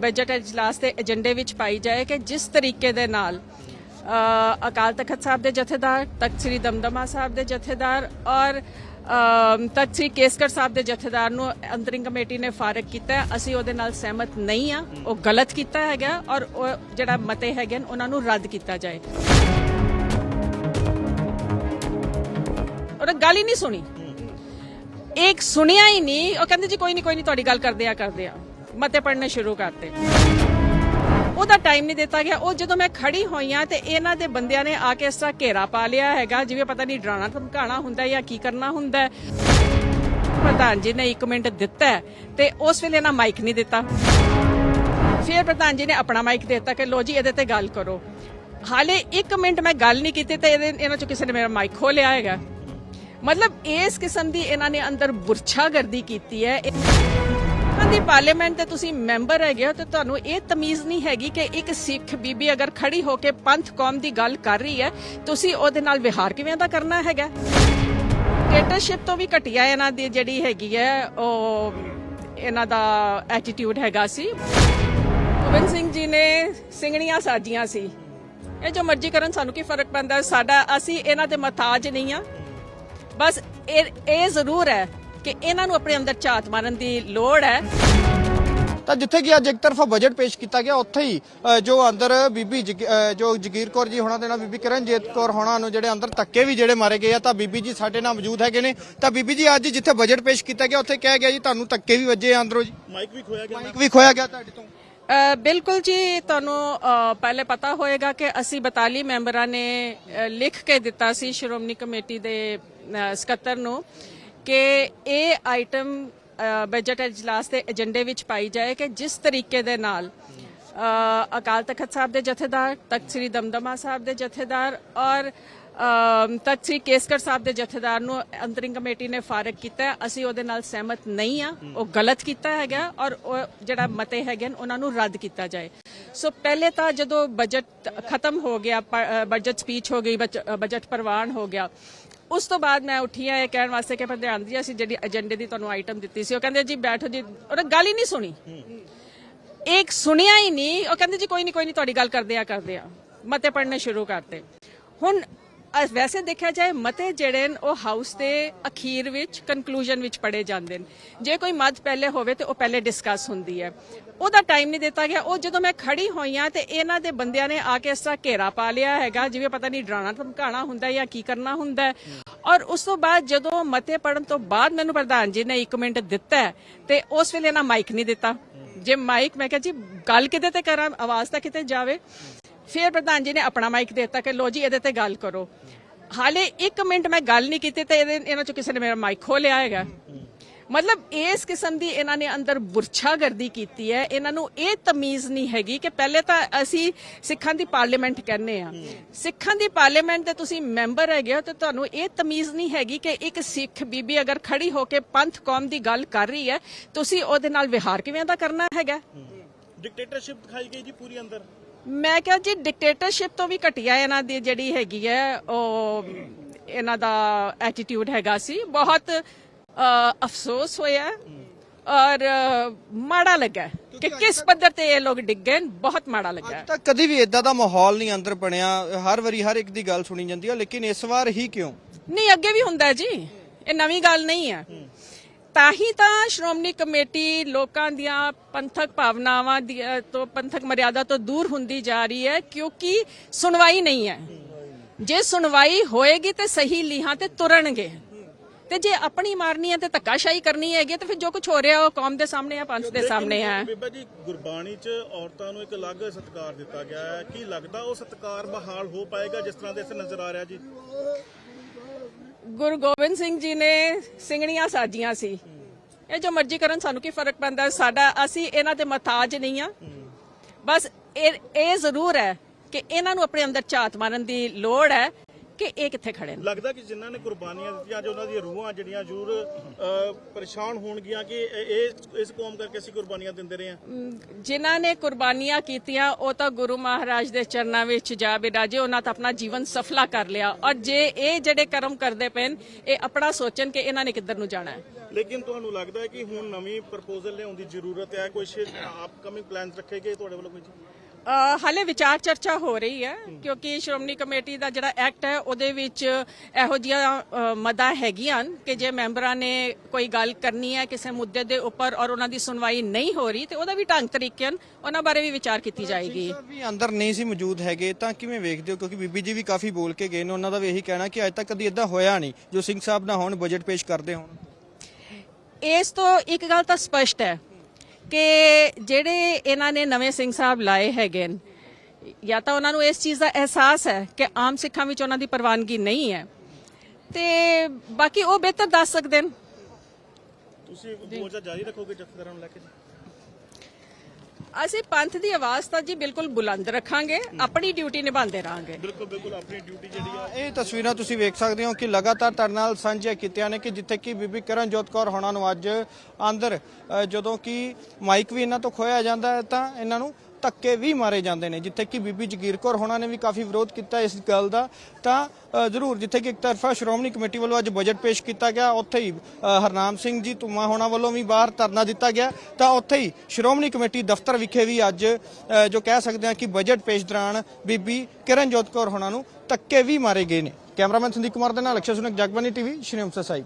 Budget ਇਜਲਾਸ ਦੇ ਏਜੰਡੇ ਵਿੱਚ ਪਾਈ ਜਾਏ ਕਿ ਜਿਸ ਤਰੀਕੇ ਦੇ ਨਾਲ ਅਕਾਲ ਤਖਤ ਸਾਹਿਬ ਦੇ ਜਥੇਦਾਰ, ਤਖਤ ਸ੍ਰੀ ਦਮਦਮਾ ਸਾਹਿਬ ਦੇ ਜਥੇਦਾਰ ਔਰ ਤਖਤ ਸ੍ਰੀ ਕੇਸਗੜ੍ਹ ਸਾਹਿਬ ਦੇ ਜਥੇਦਾਰ ਨੂੰ ਅੰਤਰਿੰਗ ਕਮੇਟੀ ਨੇ ਫਾਰਗ ਕੀਤਾ ਅਸੀਂ ਉਹਦੇ ਨਾਲ ਸਹਿਮਤ ਨਹੀਂ ਆ ਉਹ ਗਲਤ ਕੀਤਾ ਹੈਗਾ ਔਰ ਉਹ ਜਿਹੜਾ ਮਤੇ ਹੈਗੇ ਉਹਨਾਂ ਨੂੰ ਰੱਦ ਕੀਤਾ ਜਾਏ। ਉਹਨੇ ਗੱਲ ਹੀ ਨਹੀਂ ਸੁਣੀ। ਇੱਕ ਸੁਣਿਆ ਹੀ ਨਹੀਂ। ਉਹ ਕਹਿੰਦੇ ਜੀ, ਕੋਈ ਨਹੀਂ ਕੋਈ ਨਹੀਂ, ਤੁਹਾਡੀ ਗੱਲ ਕਰਦੇ ਆ ਕਰਦੇ ਆ। ਮਤੇ ਪੜਨੇ ਸ਼ੁਰੂ ਕਰਤੇ। ਉਹਦਾ ਟਾਈਮ ਨਹੀਂ ਦਿੱਤਾ ਗਿਆ। ਉਹ ਜਦੋਂ ਮੈਂ ਖੜੀ ਹੋਈ ਆ ਤੇ ਇਹਨਾਂ ਦੇ ਬੰਦਿਆਂ ਨੇ ਆ ਕੇ ਇਸ ਤਰ੍ਹਾਂ ਘੇਰਾ ਪਾ ਲਿਆ ਹੈਗਾ, ਜਿਵੇਂ ਪਤਾ ਨਹੀਂ ਡਰਾਣਾ ਧਮਕਾਣਾ ਹੁੰਦਾ ਜਾਂ ਕੀ ਕਰਨਾ ਹੁੰਦਾ। ਪ੍ਰਧਾਨ ਜੀ ਨੇ 1 ਮਿੰਟ ਦਿੱਤਾ ਤੇ ਉਸ ਵੇਲੇ ਇਹਨਾਂ ਮਾਈਕ ਨਹੀਂ ਦਿੱਤਾ। ਫਿਰ ਪ੍ਰਧਾਨ ਜੀ ਨੇ ਆਪਣਾ ਮਾਈਕ ਦੇ ਦਿੱਤਾ ਕਿ ਲੋ ਜੀ, ਇਹਦੇ ਤੇ ਗੱਲ ਕਰੋ। ਹਾਲੇ 1 ਮਿੰਟ ਮੈਂ ਗੱਲ ਨਹੀਂ ਕੀਤੀ ਤੇ ਇਹਦੇ- ਇਹਨਾਂ ਚੋਂ ਕਿਸੇ ਨੇ ਮੇਰਾ ਮਾਈਕ ਖੋਲਿਆ ਹੈਗਾ। ਮਤਲਬ ਇਸ ਕਿਸਮ ਦੀ ਇਹਨਾਂ ਨੇ ਅੰਦਰ ਬੁਰਛਾਗਰਦੀ ਕੀਤੀ ਹੈ। ਦੀ ਪਾਰਲੀਮੈਂਟ ਤੇ ਤੁਸੀਂ ਮੈਂਬਰ ਹੈਗੇ ਹੋ ਤੇ ਤੁਹਾਨੂੰ ਇਹ ਤਮੀਜ਼ ਨਹੀਂ ਹੈਗੀ ਕਿ ਇੱਕ ਸਿੱਖ ਬੀਬੀ ਅਗਰ ਖੜੀ ਹੋ ਕੇ ਪੰਥ ਕੌਮ ਦੀ ਗੱਲ ਕਰ ਰਹੀ ਹੈ, ਤੁਸੀਂ ਉਹਦੇ ਨਾਲ ਵਿਹਾਰ ਕਿਵੇਂ ਦਾ ਕਰਨਾ ਹੈਗਾ? ਡਿਕਟੇਟਰਸ਼ਿਪ ਤੋਂ ਵੀ ਘਟਿਆ ਇਹਨਾਂ ਦੀ ਜਿਹੜੀ ਹੈਗੀ ਹੈ, ਉਹ ਇਹਨਾਂ ਦਾ ਐਟੀਟਿਊਡ ਹੈਗਾ ਸੀ। ਗੋਬਿੰਦ ਸਿੰਘ ਜੀ ਨੇ ਸਿੰਘਣੀਆਂ ਸਾਜੀਆਂ ਸੀ। ਇਹ ਜੋ ਮਰਜ਼ੀ ਕਰਨ, ਸਾਨੂੰ ਕੀ ਫ਼ਰਕ ਪੈਂਦਾ? ਸਾਡਾ, ਅਸੀਂ ਇਹਨਾਂ ਦੇ ਮਹਤਾਜ ਨਹੀਂ ਆ ਬਸ ਇਹ ਜ਼ਰੂਰ ਹੈ ਕਿ ਇਹਨਾਂ ਨੂੰ ਆਪਣੇ ਅੰਦਰ ਝਾਤ ਮਾਰਨ ਦੀ ਲੋੜ ਹੈ। ਤਾਂ ਜਿੱਥੇ ਕਿ ਅੱਜ ਇੱਕ ਤਰਫਾ ਬਜਟ ਪੇਸ਼ ਕੀਤਾ ਗਿਆ ਉੱਥੇ ਹੀ ਜੋ ਅੰਦਰ ਬੀਬੀ ਜੋ ਜਗੀਰ ਕੌਰ ਜੀ ਹੋਣਾ ਦੇ ਨਾਲ ਬੀਬੀ ਕਰਨਜੀਤ ਕੌਰ ਹੋਣਾ ਨੂੰ ਜਿਹੜੇ ਅੰਦਰ ਧੱਕੇ ਵੀ ਜਿਹੜੇ ਮਾਰੇ ਗਏ ਆ ਤਾਂ ਬੀਬੀ ਜੀ ਸਾਡੇ ਨਾਲ ਮੌਜੂਦ ਹੈਗੇ ਨੇ। ਤਾਂ ਬੀਬੀ ਜੀ ਅੱਜ ਜਿੱਥੇ ਬਜਟ ਪੇਸ਼ ਕੀਤਾ ਗਿਆ ਉੱਥੇ ਕਿਹਾ ਗਿਆ ਜੀ ਤੁਹਾਨੂੰ ਧੱਕੇ ਵੀ ਵੱਜੇ ਆ ਅੰਦਰੋਂ ਜੀ। ਮਾਈਕ ਵੀ ਖੋਇਆ ਗਿਆ ਮਾਈਕ ਵੀ ਖੋਇਆ ਗਿਆ ਤੁਹਾਡੇ ਤੋਂ। ਬਿਲਕੁਲ ਜੀ ਤੁਹਾਨੂੰ ਪਹਿਲੇ ਪਤਾ ਹੋਏਗਾ ਕਿ ਅਸੀਂ 42 ਮੈਂਬਰਾਂ ਨੇ ਲਿਖ ਕੇ ਦਿੱਤਾ ਸੀ ਸ਼੍ਰੋਮਣੀ ਕਮੇਟੀ ਦੇ ਸਕੱਤਰ ਨੂੰ। ਕਿ ਇਹ ਆਈਟਮ ਬਜਟ ਇਜਲਾਸ ਦੇ ਏਜੰਡੇ ਵਿੱਚ ਪਾਈ ਜਾਏ ਕਿ ਜਿਸ ਤਰੀਕੇ ਦੇ ਨਾਲ ਅਕਾਲ ਤਖਤ ਸਾਹਿਬ ਦੇ ਜਥੇਦਾਰ, ਤਖਤ ਸ੍ਰੀ ਦਮਦਮਾ ਸਾਹਿਬ ਦੇ ਜਥੇਦਾਰ ਔਰ ਤਖਤ ਸ੍ਰੀ ਕੇਸਗੜ੍ਹ ਸਾਹਿਬ ਦੇ ਜਥੇਦਾਰ ਨੂੰ ਅੰਤਰਿੰਗ ਕਮੇਟੀ ਨੇ ਫਾਰਗ ਕੀਤਾ, ਅਸੀਂ ਉਹਦੇ ਨਾਲ ਸਹਿਮਤ ਨਹੀਂ ਆ ਉਹ ਗਲਤ ਕੀਤਾ ਹੈਗਾ ਔਰ ਉਹ ਜਿਹੜਾ ਮਤੇ ਹੈਗੇ ਨੇ, ਉਹਨਾਂ ਨੂੰ ਰੱਦ ਕੀਤਾ ਜਾਏ। ਸੋ ਪਹਿਲੇ ਤਾਂ ਜਦੋਂ ਬਜਟ ਖਤਮ ਹੋ ਗਿਆ ਬਜਟ ਸਪੀਚ ਹੋ ਗਈ ਬਜ- ਬਜਟ ਪ੍ਰਵਾਨ ਹੋ ਗਿਆ ਉਸ ਤੋਂ ਬਾਅਦ ਮੈਂ ਉੱਠੀ ਆ ਇਹ ਕਹਿਣ ਵਾਸਤੇ ਕਿ ਪ੍ਰਧਾਨ ਜੀ, ਅਸੀਂ ਜਿਹੜੀ ਏਜੰਡੇ ਦੀ ਤੁਹਾਨੂੰ ਆਈਟਮ ਦਿੱਤੀ ਸੀ, ਉਹ ਕਹਿੰਦੇ ਜੀ ਬੈਠੋ ਜੀ, ਉਹਨੇ ਗੱਲ ਹੀ ਨਹੀਂ ਸੁਣੀ। ਇੱਕ ਸੁਣਿਆ ਹੀ ਨਹੀਂ, ਉਹ ਕਹਿੰਦੇ ਜੀ ਕੋਈ ਨਹੀਂ ਕੋਈ ਨਹੀਂ, ਤੁਹਾਡੀ ਗੱਲ ਕਰਦੇ ਆ ਕਰਦੇ ਆ। ਮਤੇ ਪੜਨੇ ਸ਼ੁਰੂ ਕਰਤੇ। ਹੁਣ ਵੈਸੇ ਦੇਖਿਆ ਜਾਏ ਮਤੇ ਜਿਹੜੇ ਨੇ ਉਹ ਹਾਊਸ ਦੇ ਅਖੀਰ ਵਿੱਚ ਕਨਕਲੂਜਨ ਵਿੱਚ ਪੜੇ ਜਾਂਦੇ ਨੇ। ਜੇ ਕੋਈ ਮਤ ਪਹਿਲੇ ਹੋਵੇ ਤੇ ਉਹ ਪਹਿਲੇ ਡਿਸਕਸ ਹੁੰਦੀ ਹੈ। ਉਹਦਾ ਟਾਈਮ ਨਹੀਂ ਦਿੱਤਾ ਗਿਆ। ਉਹ ਜਦੋਂ ਮੈਂ ਖੜੀ ਹੋਈ ਆ ਤੇ ਇਹਨਾਂ ਦੇ ਬੰਦਿਆਂ ਨੇ ਆ ਕੇ ਇਸ ਤਰ੍ਹਾਂ ਘੇਰਾ ਪਾ ਲਿਆ ਹੈਗਾ, ਜਿਵੇਂ ਪਤਾ ਨਹੀਂ ਡਰਾਣਾ ਧਮਕਾਣਾ ਹੁੰਦਾ ਜਾਂ ਕੀ ਕਰਨਾ ਹੁੰਦਾ ਔਰ ਉਸ ਤੋਂ ਬਾਅਦ ਜਦੋਂ ਮਤੇ ਪੜਨ ਤੋਂ ਬਾਅਦ ਮੈਨੂੰ ਪ੍ਰਧਾਨ ਜੀ ਨੇ 1 ਮਿੰਟ ਦਿੱਤਾ ਤੇ ਉਸ ਵੇਲੇ ਨਾ ਮਾਈਕ ਨਹੀਂ ਦਿੱਤਾ। ਜੇ ਮਾਈਕ ਮੈਂ ਕਿਹਾ ਜੀ, ਗੱਲ ਕਿਤੇ ਤੇ ਕਰਾਂ, ਆਵਾਜ਼ ਤਾਂ ਕਿਤੇ ਜਾਵੇ। ਫਿਰ ਪ੍ਰਧਾਨ ਜੀ ਨੇ ਆਪਣਾ ਮਾਈਕ ਦਿੱਤਾ ਕਿ ਲੋ ਜੀ, ਇਹਦੇ ਤੇ ਗੱਲ ਕਰੋ। ਹਾਲੇ 1 ਮਿੰਟ ਮੈਂ ਗੱਲ ਨਹੀਂ ਕੀਤੀ ਤੇ ਇਹਦੇ- ਇਹਨਾਂ ਚੋਂ ਕਿਸੇ ਨੇ ਮੇਰਾ ਮਾਈਕ ਖੋਲਿਆ ਹੈਗਾ। ਮਤਲਬ ਇਸ ਕਿਸਮ ਦੀ ਇਹਨਾਂ ਨੇ ਅੰਦਰ ਬੁਰਛਾਗਰਦੀ ਕੀਤੀ ਹੈ। ਇਹਨਾਂ ਨੂੰ ਇਹ ਤਮੀਜ਼ ਨਹੀਂ ਹੈਗੀ ਕਿ ਪਹਿਲੇ ਤਾਂ ਅਸੀਂ ਸਿੱਖਾਂ ਦੀ ਪਾਰਲੀਮੈਂਟ ਕਹਿੰਦੇ ਆ ਸਿੱਖਾਂ ਦੀ ਪਾਰਲੀਮੈਂਟ ਤੇ ਤੁਸੀਂ ਮੈਂਬਰ ਹੈਗੇ ਹੋ ਤੇ ਤੁਹਾਨੂੰ ਇਹ ਤਮੀਜ਼ ਨਹੀਂ ਹੈਗੀ ਕਿ ਇੱਕ ਸਿੱਖ ਬੀਬੀ ਅਗਰ ਖੜੀ ਹੋ ਕੇ ਪੰਥ ਕੌਮ ਦੀ ਗੱਲ ਕਰ ਰਹੀ ਹੈ, ਤੁਸੀਂ ਉਹਦੇ ਨਾਲ ਵਿਹਾਰ ਕਿਵੇਂ ਦਾ ਕਰਨਾ ਹੈਗਾ? ਡਿਕਟੇਟਰਸ਼ਿਪ ਦਿਖਾਈ ਗਈ ਜੀ ਪੂਰੀ ਅੰਦਰ। ਮੈਂ ਕਿਹਾ ਜੀ ਡਿਕਟੇਟਰਸ਼ਿਪ ਤੋਂ ਵੀ ਘਟਿਆ ਇਹਨਾਂ ਦੀ ਜਿਹੜੀ ਹੈਗੀ ਹੈ ਉਹ ਇਹਨਾਂ ਦਾ ਐਟੀਟਿਊਡ ਹੈਗਾ ਸੀ। ਬਹੁਤ ਅਫਸੋਸ ਹੋਇਆ ਔਰ ਮਾੜਾ ਲੱਗਾ ਕਿ ਕਿਸ ਪੱਧਰ ਤੇ ਇਹ ਲੋਕ ਡਿੱਗ ਬਹੁਤ ਮਾੜਾ ਲੱਗਾ। ਅੱਜ ਤੱਕ ਕਦੀ ਵੀ ਇਦਾਂ ਦਾ ਮਾਹੌਲ ਨਹੀਂ ਅੰਦਰ ਬਣਿਆ। ਹਰ ਵਾਰੀ ਹਰ ਇੱਕ ਦੀ ਗੱਲ ਸੁਣੀ ਜਾਂਦੀ ਹੈ ਲੇਕਿਨ ਇਸ ਵਾਰ ਹੀ ਕਿਉਂ? ਨਹੀਂ ਅੱਗੇ ਵੀ ਹੁੰਦਾ ਜੀ। ਇਹ ਨਵੀਂ ਗੱਲ ਨਹੀਂ ਹੈ। ਤਾਂ ਹੀ ਤਾਂ ਸ਼੍ਰੋਮਣੀ ਕਮੇਟੀ ਲੋਕਾਂ ਦੀਆਂ ਪੰਥਕ ਭਾਵਨਾਵਾਂ ਦੀ ਤੋਂ ਪੰਥਕ ਮਰਿਆਦਾ ਤੋਂ ਦੂਰ ਹੁੰਦੀ ਜਾ ਰਹੀ ਹੈ ਕਿਉਂਕਿ ਸੁਣਵਾਈ ਨਹੀਂ ਹੈ। ਜੇ ਸੁਣਵਾਈ ਹੋਏਗੀ ਤੇ ਸਹੀ ਲੀਹਾਂ ਤੇ ਤੁਰਨਗੇ। ਤੇ ਜੇ ਆਪਣੀ ਮਾਰਨੀ ਹੈ ਤੇ ਧੱਕਾਸ਼ਾਹੀ ਕਰਨੀ ਹੈਗੀ ਤੇ ਫਿਰ ਜੋ ਕੁਝ ਹੋ ਰਿਹਾ ਉਹ ਕੌਮ ਦੇ ਸਾਹਮਣੇ ਆ ਪੰਥ ਦੇ ਸਾਹਮਣੇ ਹੈ ਬੀਬਾ ਜੀ ਗੁਰਬਾਣੀ 'ਚ ਔਰਤਾਂ ਨੂੰ ਇੱਕ ਅਲੱਗ ਸਤਿਕਾਰ ਦਿੱਤਾ ਗਿਆ ਹੈ। ਕੀ ਲੱਗਦਾ ਉਹ ਸਤਿਕਾਰ ਬਹਾਲ ਹੋ ਪਾਏਗਾ ਜਿਸ ਤਰ੍ਹਾਂ ਦੇ ਇੱਥੇ ਨਜ਼ਰ ਆ ਰਿਹਾ ਜੀ? ਗੁਰੂ ਗੋਬਿੰਦ ਸਿੰਘ ਜੀ ਨੇ ਸਿੰਘਣੀਆਂ ਸਾਜੀਆਂ ਸੀ। ਇਹ ਜੋ ਮਰਜ਼ੀ ਕਰਨ, ਸਾਨੂੰ ਕੀ ਫ਼ਰਕ ਪੈਂਦਾ? ਸਾਡਾ, ਅਸੀਂ ਇਹਨਾਂ ਦੇ ਮਹਤਾਜ ਨਹੀਂ ਆ। ਬਸ ਇਹ ਇਹ ਜ਼ਰੂਰ ਹੈ ਕਿ ਇਹਨਾਂ ਨੂੰ ਆਪਣੇ ਅੰਦਰ ਝਾਤ ਮਾਰਨ ਦੀ ਲੋੜ ਹੈ। ਕਿ ਇਹ ਕਿੱਥੇ ਖੜੇ ਨੇ? ਲੱਗਦਾ ਕਿ ਜਿਨ੍ਹਾਂ ਨੇ ਕੁਰਬਾਨੀਆਂ ਦਿੱਤੀਆਂ ਅੱਜ ਉਹਨਾਂ ਦੀਆਂ ਰੂਹਾਂ ਜਿਹੜੀਆਂ ਜ਼ਰੂਰ ਪਰੇਸ਼ਾਨ ਹੋਣਗੀਆਂ ਕਿ ਇਹ ਇਸ ਕੌਮ ਕਰਕੇ ਅਸੀਂ ਕੁਰਬਾਨੀਆਂ ਦਿੰਦੇ ਰਹੇ ਹਾਂ। ਜਿਨ੍ਹਾਂ ਨੇ ਕੁਰਬਾਨੀਆਂ ਕੀਤੀਆਂ ਉਹ ਤਾਂ ਗੁਰੂ ਮਹਾਰਾਜ ਦੇ ਚਰਨਾਂ ਵਿੱਚ ਜਾ ਬਿਰਾਜੇ ਉਹਨਾਂ ਤਾਂ ਆਪਣਾ ਜੀਵਨ ਸਫਲਾ ਕਰ ਲਿਆ। ਔਰ ਜੇ ਇਹ ਜਿਹੜੇ ਕਰਮ ਕਰਦੇ ਨੇ ਇਹ ਆਪਣਾ ਸੋਚਣ ਕਿ ਇਹਨਾਂ ਨੇ ਕਿੱਧਰ ਨੂੰ ਜਾਣਾ ਹੈ। ਲੇਕਿਨ ਤੁਹਾਨੂੰ ਲੱਗਦਾ ਹੈ ਕਿ ਹੁਣ ਨਵੀਂ ਪ੍ਰਪੋਜ਼ਲ ਲਿਆਉਣ ਦੀ ਜ਼ਰੂਰਤ ਹੈ? ਕੁਝ ਅਪਕਮਿੰਗ ਪਲਾਨਸ ਰੱਖੇ ਗਏ ਤੁਹਾਡੇ ਵੱਲੋਂ ਕੋਈ? ਹਾਲੇ ਵਿਚਾਰ ਚਰਚਾ ਹੋ ਰਹੀ ਹੈ ਕਿਉਂਕਿ ਸ਼੍ਰੋਮਣੀ ਕਮੇਟੀ ਦਾ ਜਿਹੜਾ ਐਕਟ ਹੈ ਉਹਦੇ ਵਿੱਚ ਇਹੋ ਜਿਹੀਆਂ ਮਦਾਂ ਹੈਗੀਆਂ ਹਨ ਕਿ ਜੇ ਮੈਂਬਰਾਂ ਨੇ ਕੋਈ ਗੱਲ ਕਰਨੀ ਹੈ ਕਿਸੇ ਮੁੱਦੇ ਦੇ ਉੱਪਰ ਔਰ ਉਹਨਾਂ ਦੀ ਸੁਣਵਾਈ ਨਹੀਂ ਹੋ ਰਹੀ ਤੇ ਉਹਦਾ ਵੀ ਢੰਗ ਤਰੀਕੇ ਨਾਲ ਉਹਨਾਂ ਬਾਰੇ ਵੀ ਵਿਚਾਰ ਕੀਤੀ ਜਾਏਗੀ। ਵੀ ਅੰਦਰ ਨਹੀਂ ਸੀ ਮੌਜੂਦ ਹੈਗੇ ਤਾਂ ਕਿਵੇਂ ਵੇਖਦੇ ਹੋ? ਕਿਉਂਕਿ ਬੀਬੀ ਜੀ ਵੀ ਕਾਫੀ ਬੋਲ ਕੇ ਗਏ ਨੇ ਉਹਨਾਂ ਦਾ ਵੀ ਇਹੀ ਕਹਿਣਾ ਕਿ ਅੱਜ ਤੱਕ ਕਦੀ ਇਦਾਂ ਹੋਇਆ ਨਹੀਂ ਜੋ ਸਿੰਘ ਸਾਹਿਬ ਨਾ ਹੋਣ ਬਜਟ ਪੇਸ਼ ਕਰਦੇ ਹੋਣ। ਇਸ ਤੋਂ ਇੱਕ ਗੱਲ ਤਾਂ ਸਪਸ਼ਟ ਹੈ ਕਿ ਜਿਹੜੇ ਇਹਨਾਂ ਨੇ ਨਵੇਂ ਸਿੰਘ ਸਾਹਿਬ ਲਾਏ ਹੈਗੇ ਨੇ ਜਾਂ ਤਾਂ ਉਹਨਾਂ ਨੂੰ ਇਸ ਚੀਜ਼ ਦਾ ਅਹਿਸਾਸ ਹੈ ਕਿ ਆਮ ਸਿੱਖਾਂ ਵਿੱਚ ਉਹਨਾਂ ਦੀ ਪ੍ਰਵਾਨਗੀ ਨਹੀਂ ਹੈ। ਤੇ ਬਾਕੀ ਉਹ ਬਿਹਤਰ ਦੱਸ ਸਕਦੇ ਨੇ ਤੁਸੀਂ ਮੋਰਚਾ ਜਾਰੀ ਰੱਖੋਗੇ ਜਥੇਦਾਰਾਂ ਨੂੰ ਲੈ ਕੇ? ਅਸੀਂ ਪੰਥ ਦੀ ਆਵਾਜ਼ ਤਾਂ ਜੀ ਬਿਲਕੁਲ ਬੁਲੰਦ ਰੱਖਾਂਗੇ ਆਪਣੀ ਡਿਊਟੀ ਨਿਭਾਉਂਦੇ ਰਹਾਂਗੇ। ਬਿਲਕੁਲ ਬਿਲਕੁਲ ਆਪਣੀ ਡਿਊਟੀ ਜਿਹੜੀ ਆ। ਇਹ ਤਸਵੀਰਾਂ ਤੁਸੀਂ ਵੇਖ ਸਕਦੇ ਹੋ ਕਿ ਲਗਾਤਾਰ ਤੁਹਾਡੇ ਨਾਲ ਸਾਂਝੀਆਂ ਕੀਤੀਆਂ ਨੇ ਕਿ ਜਿੱਥੇ ਕਿ ਬੀਬੀ ਕਰਨਜੋਤ ਕੌਰ ਹੋਣਾ ਨੂੰ ਅੱਜ ਅੰਦਰ ਜਦੋਂ ਕਿ ਮਾਈਕ ਵੀ ਇਹਨਾਂ ਤੋਂ ਖੋਇਆ ਜਾਂਦਾ ਹੈ ਤਾਂ ਇਹਨਾਂ ਨੂੰ ਧੱਕੇ ਵੀ ਮਾਰੇ ਜਾਂਦੇ ਨੇ, ਜਿੱਥੇ ਕਿ ਬੀਬੀ ਜਗੀਰ ਕੌਰ ਹੋਣਾ ਨੇ ਵੀ ਕਾਫੀ ਵਿਰੋਧ ਕੀਤਾ ਇਸ ਗੱਲ ਦਾ। ਤਾਂ ਜ਼ਰੂਰ, ਜਿੱਥੇ ਕਿ ਇੱਕ ਤਰਫਾ ਸ਼੍ਰੋਮਣੀ ਕਮੇਟੀ ਵੱਲੋਂ ਅੱਜ ਬਜਟ ਪੇਸ਼ ਕੀਤਾ ਗਿਆ, ਉੱਥੇ ਹੀ ਹਰਨਾਮ ਸਿੰਘ ਜੀ, ਧੁਮਾ ਹੋਣਾ ਵੱਲੋਂ ਵੀ ਬਾਹਰ ਧਰਨਾ ਦਿੱਤਾ ਗਿਆ। ਤਾਂ ਉੱਥੇ ਹੀ ਸ਼੍ਰੋਮਣੀ ਕਮੇਟੀ ਦਫ਼ਤਰ ਵਿਖੇ ਵੀ ਅੱਜ ਜੋ ਕਹਿ ਸਕਦੇ ਹਾਂ ਕਿ ਬਜਟ ਪੇਸ਼ ਦੌਰਾਨ ਬੀਬੀ ਕਿਰਨਜੋਤ ਕੌਰ ਹੋਣਾ ਨੂੰ ਧੱਕੇ ਵੀ ਮਾਰੇ ਗਏ ਨੇ। ਕੈਮਰਾਮੈਨ ਸੰਦੀਪ ਕੁਮਾਰ ਦੇ ਨਾਲ ਅਕਸ਼ਰ ਸੁਨਕ ਜਗਬਾਨੀ ਟੀਵੀ, ਸ਼੍ਰੀ ਅੰਮ੍ਰਿਤਸਰ ਸਾਹਿਬ।